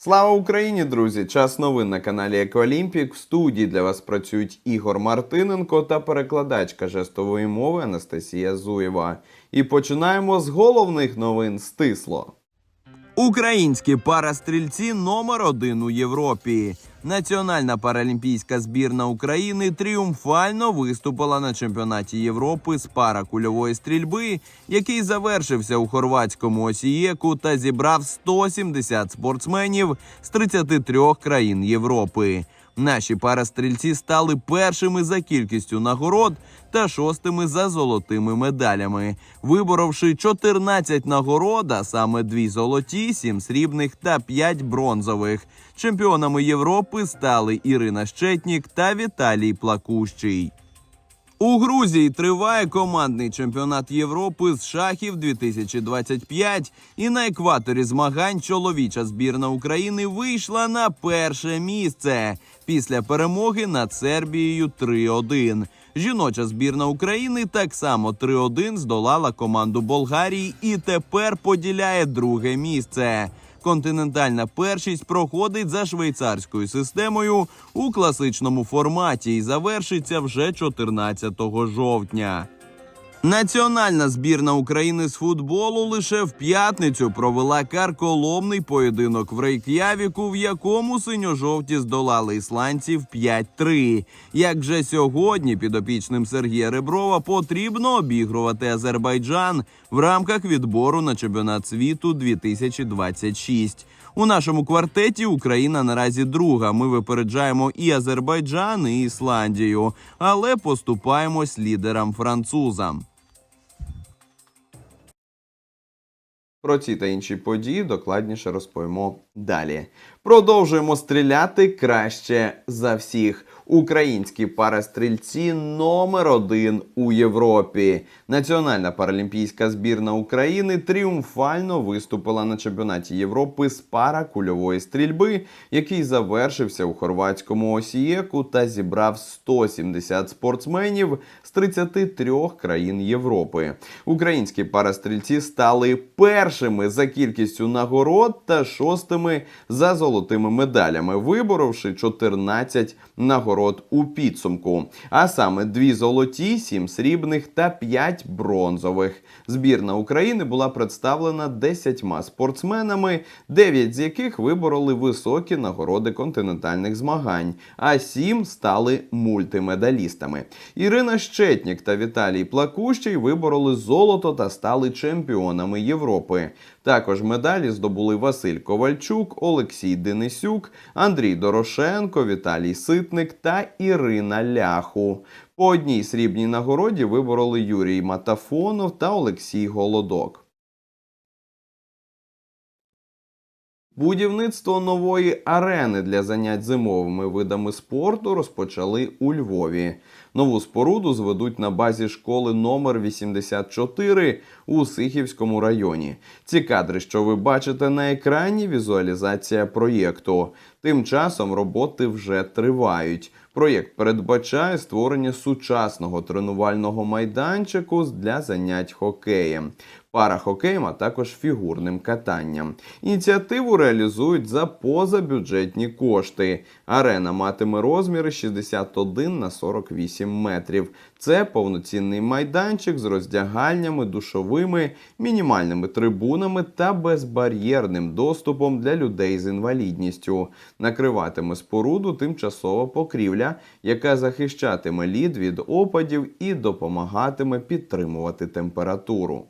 Слава Україні, друзі! Час новин на каналі Еколімпік. В студії для вас працюють Ігор Мартиненко та перекладачка жестової мови Анастасія Зуєва. І починаємо з головних новин стисло. Українські парастрільці номер один у Європі. Національна паралімпійська збірна України тріумфально виступила на чемпіонаті Європи з паракульової стрільби, який завершився у хорватському Осієку та зібрав 170 спортсменів з 33 країн Європи. Наші парастрільці стали першими за кількістю нагород та шостими за золотими медалями, виборовши 14 нагород, а саме дві золоті, сім срібних та п'ять бронзових. Чемпіонами Європи стали Ірина Щетнік та Віталій Плакущий. У Грузії триває командний чемпіонат Європи з шахів 2025. І на екваторі змагань чоловіча збірна України вийшла на перше місце після перемоги над Сербією 3-1. Жіноча збірна України так само 3-1 здолала команду Болгарії і тепер поділяє друге місце. Континентальна першість проходить за швейцарською системою у класичному форматі і завершиться вже 14 жовтня. Національна збірна України з футболу лише в п'ятницю провела карколомний поєдинок в Рейк'явіку, в якому синьо-жовті здолали ісландців 5-3. Як же сьогодні підопічним Сергія Реброва потрібно обігрувати Азербайджан в рамках відбору на чемпіонат світу 2026. У нашому квартеті Україна наразі друга. Ми випереджаємо і Азербайджан, і Ісландію, але поступаємось лідерам французам. Про ці та інші події докладніше розповімо далі. Продовжуємо стріляти краще за всіх. Українські парастрільці номер один у Європі. Національна паралімпійська збірна України тріумфально виступила на чемпіонаті Європи з паракульової стрільби, який завершився у хорватському Осієку та зібрав 170 спортсменів з 33 країн Європи. Українські парастрільці стали першими за кількістю нагород та шостими за золотими медалями, виборовши 14 нагород у підсумку. А саме дві золоті, сім срібних та п'ять бронзових. Збірна України була представлена 10 спортсменами, 9 з яких вибороли високі нагороди континентальних змагань, а 7 стали мультимедалістами. Ірина Щетнік та Віталій Плакущий вибороли золото та стали чемпіонами Європи. Також медалі здобули Василь Ковальчук, Олексій Денисюк, Андрій Дорошенко, Віталій Ситник та Ірина Ляху. По одній срібній нагороді вибороли Юрій Матафонов та Олексій Голодок. Будівництво нової арени для занять зимовими видами спорту розпочали у Львові. Нову споруду зведуть на базі школи номер 84 у Сихівському районі. Ці кадри, що ви бачите на екрані, візуалізація проєкту. Тим часом роботи вже тривають. Проєкт передбачає створення сучасного тренувального майданчику для занять хокеєм, парахокеєм, а також фігурним катанням. Ініціативу реалізують за позабюджетні кошти. Арена матиме розміри 61 на 48 метрів. Це повноцінний майданчик з роздягальнями, душовими, мінімальними трибунами та безбар'єрним доступом для людей з інвалідністю. Накриватиме споруду тимчасова покрівля, яка захищатиме лід від опадів і допомагатиме підтримувати температуру.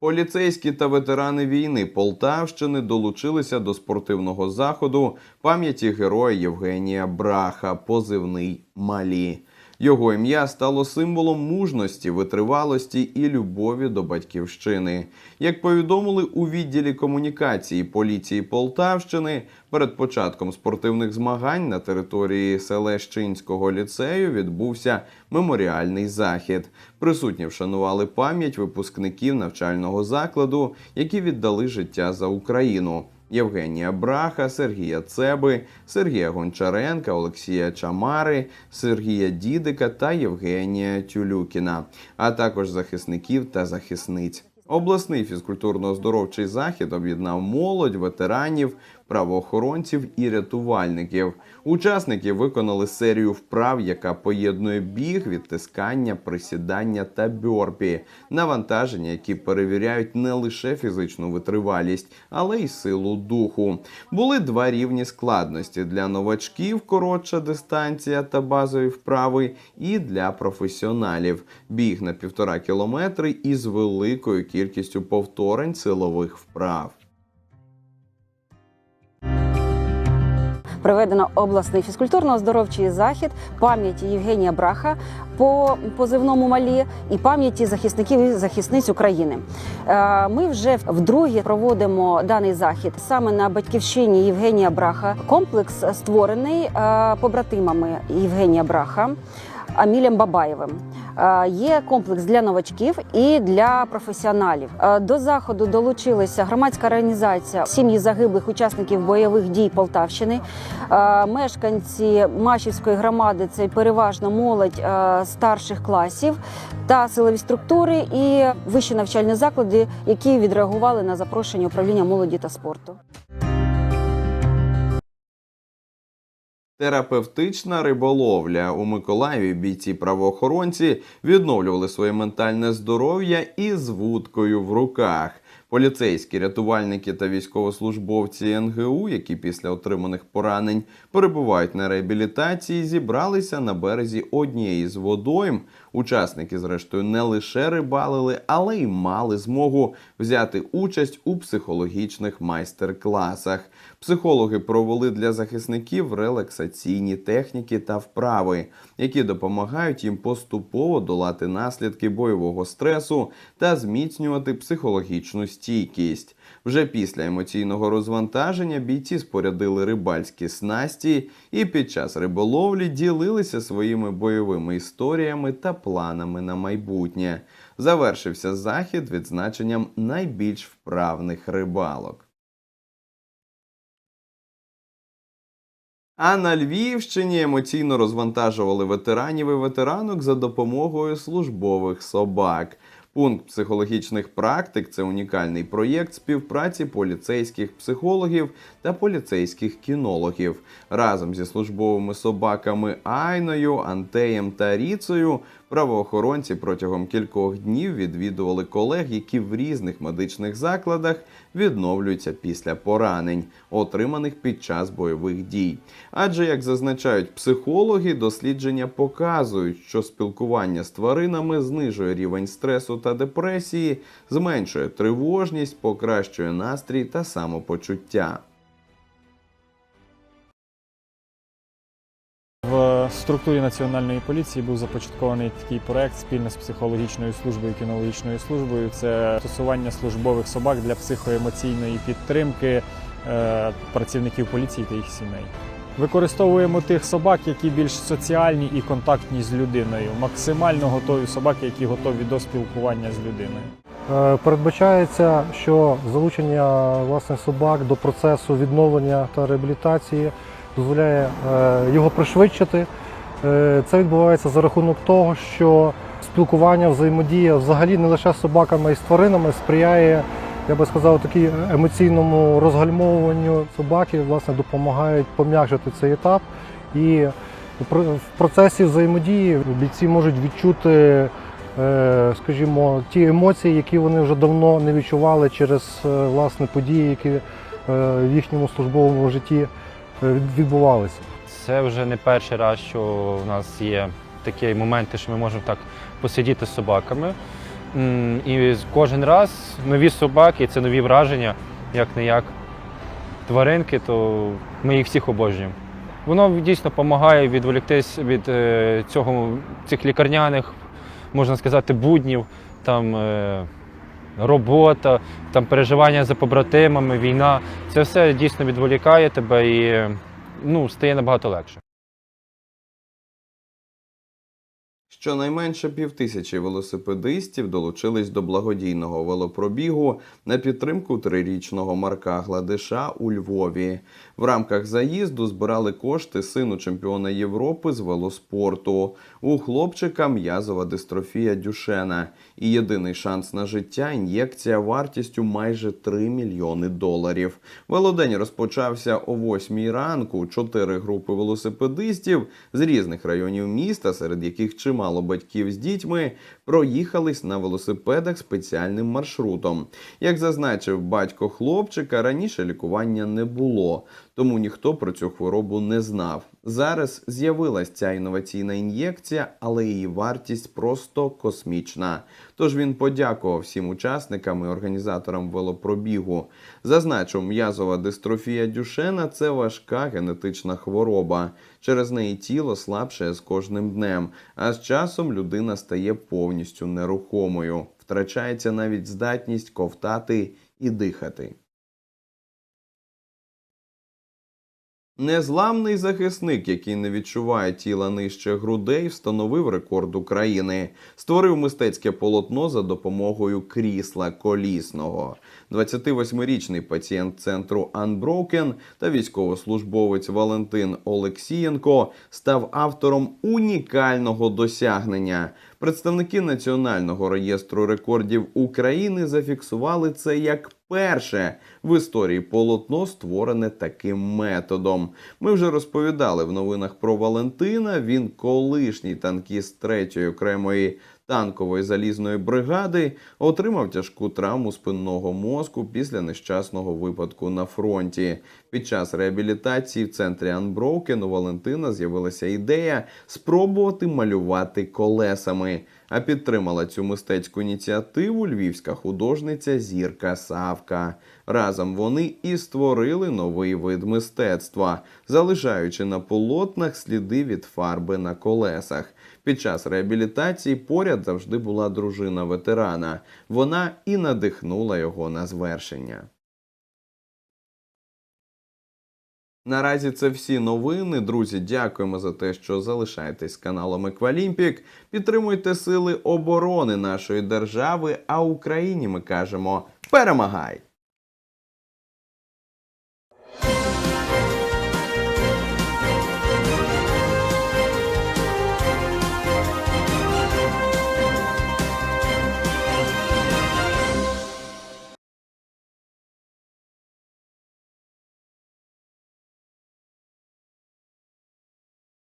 Поліцейські та ветерани війни Полтавщини долучилися до спортивного заходу пам'яті героя Євгенія Браха, позивний Малі. Його ім'я стало символом мужності, витривалості і любові до батьківщини. Як повідомили у відділі комунікації поліції Полтавщини, перед початком спортивних змагань на території Селещинського ліцею відбувся меморіальний захід. Присутні вшанували пам'ять випускників навчального закладу, які віддали життя за Україну. Євгенія Браха, Сергія Цеби, Сергія Гончаренка, Олексія Чамари, Сергія Дідика та Євгенія Тюлюкіна, а також захисників та захисниць. Обласний фізкультурно-оздоровчий захід об'єднав молодь, ветеранів, правоохоронців і рятувальників. Учасники виконали серію вправ, яка поєднує біг, відтискання, присідання та бьорпі, навантаження, які перевіряють не лише фізичну витривалість, але й силу духу. Були два рівні складності для новачків коротша дистанція та базові вправи, і для професіоналів біг на півтора кілометри із великою кількістю повторень силових вправ. проведено обласний фізкультурно-оздоровчий захід пам'яті Євгенія Браха по позивному малі і пам'яті захисників і захисниць України. Е, Ми вже вдруге проводимо даний захід саме на батьківщині Євгенія Браха. Комплекс створений е, побратимами Євгенія Браха. Амілем Бабаєвим є комплекс для новачків і для професіоналів. Е, До заходу долучилися громадська організація сім'ї загиблих учасників бойових дій Полтавщини, Е, мешканці Машівської громади. Це переважно молодь е, старших класів та силові структури і вищі навчальні заклади, які відреагували на запрошення управління молоді та спорту. Терапевтична риболовля у Миколаєві бійці правоохоронці відновлювали своє ментальне здоров'я із вудкою в руках. Поліцейські рятувальники та військовослужбовці НГУ, які після отриманих поранень перебувають на реабілітації, зібралися на березі однієї з водойм. Учасники, зрештою, не лише рибалили, але й мали змогу взяти участь у психологічних майстер-класах. Психологи провели для захисників релаксаційні техніки та вправи, які допомагають їм поступово долати наслідки бойового стресу та зміцнювати психологічну стійкість. Вже після емоційного розвантаження бійці спорядили рибальські снасті і під час риболовлі ділилися своїми бойовими історіями та планами на майбутнє. Завершився захід відзначенням найбільш вправних рибалок. А на Львівщині емоційно розвантажували ветеранів і ветеранок за допомогою службових собак. Пункт психологічних практик це унікальний проєкт співпраці поліцейських психологів та поліцейських кінологів. Разом зі службовими собаками Айною, Антеєм та Ріцею правоохоронці протягом кількох днів відвідували колег, які в різних медичних закладах відновлюються після поранень, отриманих під час бойових дій. Адже, як зазначають психологи, дослідження показують, що спілкування з тваринами знижує рівень стресу та депресії, зменшує тривожність, покращує настрій та самопочуття. Структурі національної поліції був започаткований такий проект спільно з психологічною службою кінологічною службою. Це стосування службових собак для психоемоційної підтримки е, працівників поліції та їх сімей. Використовуємо тих собак, які більш соціальні і контактні з людиною, максимально готові собаки, які готові до спілкування з людиною. Е, Передбачається, що залучення власне собак до процесу відновлення та реабілітації дозволяє е, його пришвидшити. Е, Це відбувається за рахунок того, що спілкування, взаємодія взагалі не лише з собаками, й з тваринами сприяє, я би сказав, такі емоційному розгальмовуванню собаки, власне, допомагають пом'якшити цей етап. І в процесі взаємодії бійці можуть відчути е, скажімо, ті емоції, які вони вже давно не відчували через е, власне події, які в їхньому службовому житті відбувалися. Це вже не перший раз, що в нас є такі моменти, що ми можемо так посидіти з собаками. І кожен раз нові собаки, це нові враження, як не як. Тваринки, то ми їх всіх обожнюємо. Воно дійсно допомагає відволіктись від е, цього, цих лікарняних, можна сказати, буднів, там е, робота, там переживання за побратимами, війна. Це все дійсно відволікає тебе і ну, стає набагато легше. Щонайменше півтисячі велосипедистів долучились до благодійного велопробігу на підтримку трирічного Марка Гладиша у Львові. В рамках заїзду збирали кошти сину чемпіона Європи з велоспорту. У хлопчика м'язова дистрофія Дюшена. І єдиний шанс на життя ін'єкція вартістю майже 3 мільйони доларів. Велодень розпочався о 8 ранку. Чотири групи велосипедистів з різних районів міста, серед яких чимало батьків з дітьми, проїхались на велосипедах спеціальним маршрутом. Як зазначив батько хлопчика, раніше лікування не було, тому ніхто про цю хворобу не знав. Зараз з'явилась ця інноваційна ін'єкція, але її вартість просто космічна. Тож він подякував всім учасникам і організаторам велопробігу. Зазначив, м'язова дистрофія Дюшена це важка генетична хвороба. Через неї тіло слабшає з кожним днем, а з часом людина стає повністю нерухомою. Втрачається навіть здатність ковтати і дихати. Незламний захисник, який не відчуває тіла нижче грудей, встановив рекорд України. Створив мистецьке полотно за допомогою крісла колісного. 28-річний пацієнт центру Unbroken та військовослужбовець Валентин Олексієнко став автором унікального досягнення. Представники Національного реєстру рекордів України зафіксували це як перше в історії полотно створене таким методом. Ми вже розповідали в новинах про Валентина. Він колишній танкіст 3-ї окремої танкової залізної бригади отримав тяжку травму спинного мозку після нещасного випадку на фронті. Під час реабілітації в центрі Unbroken у Валентина з'явилася ідея спробувати малювати колесами. А підтримала цю мистецьку ініціативу львівська художниця Зірка Савка. Разом вони і створили новий вид мистецтва, залишаючи на полотнах сліди від фарби на колесах. Під час реабілітації поряд завжди була дружина ветерана. Вона і надихнула його на звершення. Наразі це всі новини. Друзі, дякуємо за те, що залишаєтесь каналом Еквалімпік. Підтримуйте сили оборони нашої держави. А Україні ми кажемо перемагай!